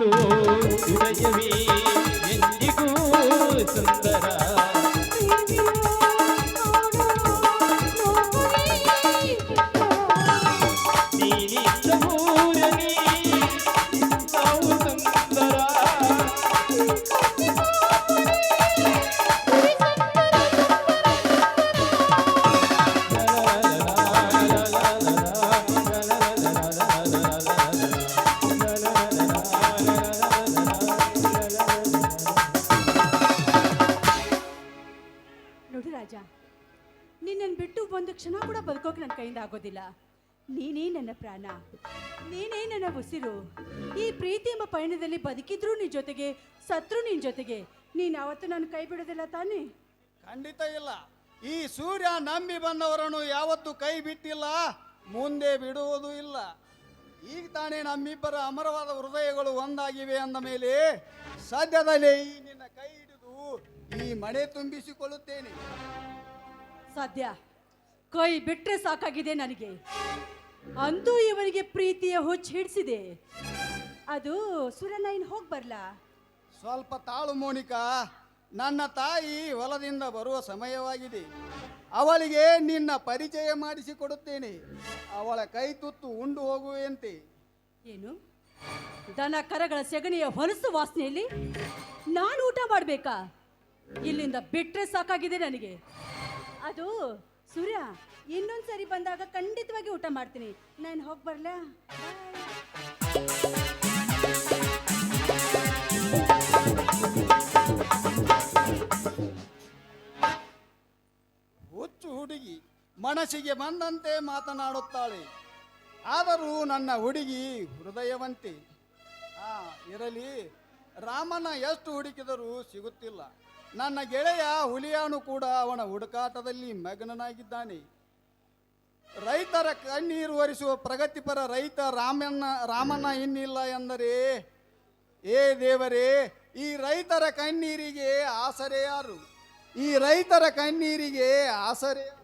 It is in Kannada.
ಪ್ರೀತಿಸೋ ಹೃದಯವೇ ಎಂದಿಗೂ ಸುಂದರ. ನೋಡು ರಾಜ ನಿನ್ನನ್ನು ಬಿಟ್ಟು ಒಂದು ಕ್ಷಣ ಕೂಡ ಬದುಕೋಕೆ ನನ್ನ ಕೈಯಿಂದ ಆಗೋದಿಲ್ಲ. ನೀನೇ ನನ್ನ ಪ್ರಾಣ, ನೀನೇ ನನ್ನ ಉಸಿರು. ಈ ಪ್ರೀತಿ ಎಂಬ ಪಯಣದಲ್ಲಿ ಬದುಕಿದ್ರು ನಿನ್ನ ಜೊತೆಗೆ, ಸತ್ರು ನಿನ್ನ ಜೊತೆಗೆ. ನೀನು ಯಾವತ್ತೂ ನನ್ನ ಕೈ ಬಿಡೋದಿಲ್ಲ ತಾನೇ? ಖಂಡಿತ ಇಲ್ಲ. ಈ ಸೂರ್ಯ ನಂಬಿ ಬಂದವರನ್ನು ಯಾವತ್ತೂ ಕೈ ಬಿಟ್ಟಿಲ್ಲ, ಮುಂದೆ ಬಿಡುವುದು ಇಲ್ಲ. ಈಗ ತಾನೇ ನಮ್ಮಿಬ್ಬರ ಅಮರವಾದ ಹೃದಯಗಳು ಒಂದಾಗಿವೆ ಅಂದ ಮೇಲೆ ಸದ್ಯದಲ್ಲಿ ಈ ಮನೆ ತುಂಬಿಸಿಕೊಳ್ಳುತ್ತೇನೆ. ಸದ್ಯ ಕೈ ಬಿಟ್ಟರೆ ಸಾಕಾಗಿದೆ ನನಗೆ. ಅಂತೂ ಇವರಿಗೆ ಪ್ರೀತಿಯ ಹುಚ್ಚು ಹಿಡಿಸಿದೆ. ಅದು ಸುರನ ಇನ್ನು ಹೋಗಿ ಬರ್ಲಾ? ಸ್ವಲ್ಪ ತಾಳು ಮೋನಿಕಾ ನನ್ನ ತಾಯಿ ಹೊಲದಿಂದ ಬರುವ ಸಮಯವಾಗಿದೆ. ಅವಳಿಗೆ ನಿನ್ನ ಪರಿಚಯ ಮಾಡಿಸಿಕೊಡುತ್ತೇನೆ. ಅವಳ ಕೈ ತುತ್ತು ಉಂಡು ಹೋಗುವೆಯಂತೆ. ಏನು? ದನ ಕರಗಳ ಸೆಗಣಿಯ ಹೊಲಸು ವಾಸನೆಯಲ್ಲಿ ನಾನು ಊಟ ಮಾಡಬೇಕಾ? ಇಲ್ಲಿಂದ ಬಿಟ್ರೆ ಸಾಕಾಗಿದೆ ನನಗೆ. ಅದು ಸೂರ್ಯ ಇನ್ನೊಂದು ಸರಿ ಬಂದಾಗ ಖಂಡಿತವಾಗಿ ಊಟ ಮಾಡ್ತೀನಿ. ನಾನು ಹೋಗಿ ಬರಲಾ? ಹುಚ್ಚು ಹುಡುಗಿ ಮನಸ್ಸಿಗೆ ಬಂದಂತೆ ಮಾತನಾಡುತ್ತಾಳೆ. ಆದರೂ ನನ್ನ ಹುಡುಗಿ ಹೃದಯವಂತೆ. ಆ ಇರಲಿ ರಾಮನ ಎಷ್ಟು ಹುಡುಕಿದರೂ ಸಿಗುತ್ತಿಲ್ಲ. ನನ್ನ ಗೆಳೆಯ ಹುಲಿಯಾನು ಕೂಡ ಅವನ ಹುಡುಕಾಟದಲ್ಲಿ ಮಗ್ನನಾಗಿದ್ದಾನೆ. ರೈತರ ಕಣ್ಣೀರು ಒರೆಸುವ ಪ್ರಗತಿಪರ ರೈತ ರಾಮಣ್ಣ ರಾಮಣ್ಣ ಇನ್ನಿಲ್ಲ ಎಂದರೆ, ಏ ದೇವರೇ, ಈ ರೈತರ ಕಣ್ಣೀರಿಗೆ ಆಸರೆ ಯಾರು? ಈ ರೈತರ ಕಣ್ಣೀರಿಗೆ ಆಸರೆ